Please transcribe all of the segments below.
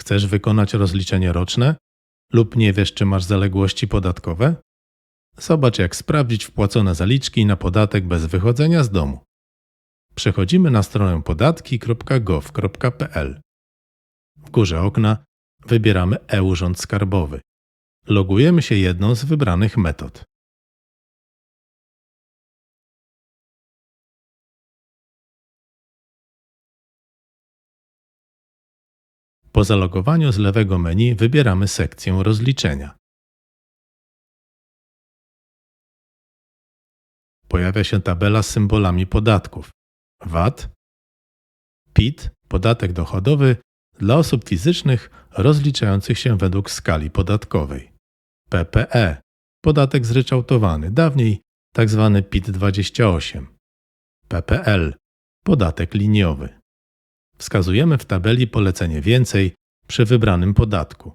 Chcesz wykonać rozliczenie roczne lub nie wiesz, czy masz zaległości podatkowe? Zobacz, jak sprawdzić wpłacone zaliczki na podatek bez wychodzenia z domu. Przechodzimy na stronę podatki.gov.pl. W górze okna wybieramy e-Urząd Skarbowy. Logujemy się jedną z wybranych metod. Po zalogowaniu z lewego menu wybieramy sekcję rozliczenia. Pojawia się tabela z symbolami podatków. VAT, PIT, podatek dochodowy dla osób fizycznych rozliczających się według skali podatkowej. PPE, podatek zryczałtowany, dawniej tzw. PIT-28. PPL, podatek liniowy. Wskazujemy w tabeli polecenie więcej przy wybranym podatku.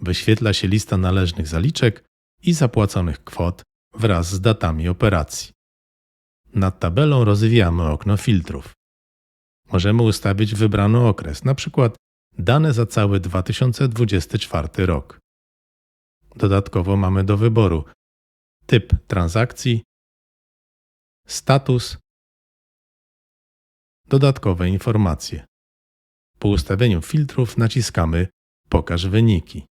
Wyświetla się lista należnych zaliczek i zapłaconych kwot wraz z datami operacji. Nad tabelą rozwijamy okno filtrów. Możemy ustawić wybrany okres, np. dane za cały 2024 rok. Dodatkowo mamy do wyboru typ transakcji, status, dodatkowe informacje. Po ustawieniu filtrów naciskamy Pokaż wyniki.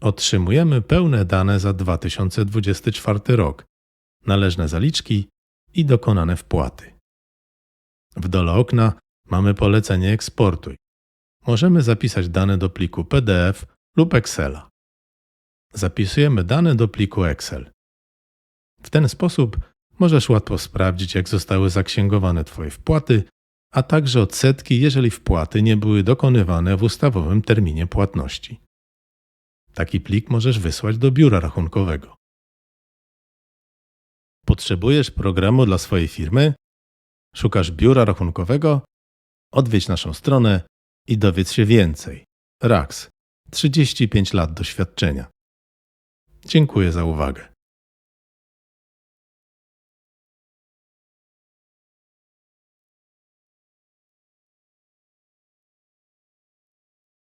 Otrzymujemy pełne dane za 2024 rok, należne zaliczki i dokonane wpłaty. W dole okna mamy polecenie Eksportuj. Możemy zapisać dane do pliku PDF lub Excela. Zapisujemy dane do pliku Excel. W ten sposób możesz łatwo sprawdzić, jak zostały zaksięgowane Twoje wpłaty, a także odsetki, jeżeli wpłaty nie były dokonywane w ustawowym terminie płatności. Taki plik możesz wysłać do biura rachunkowego. Potrzebujesz programu dla swojej firmy? Szukasz biura rachunkowego? Odwiedź naszą stronę i dowiedz się więcej. RAX 35 lat doświadczenia. Dziękuję za uwagę.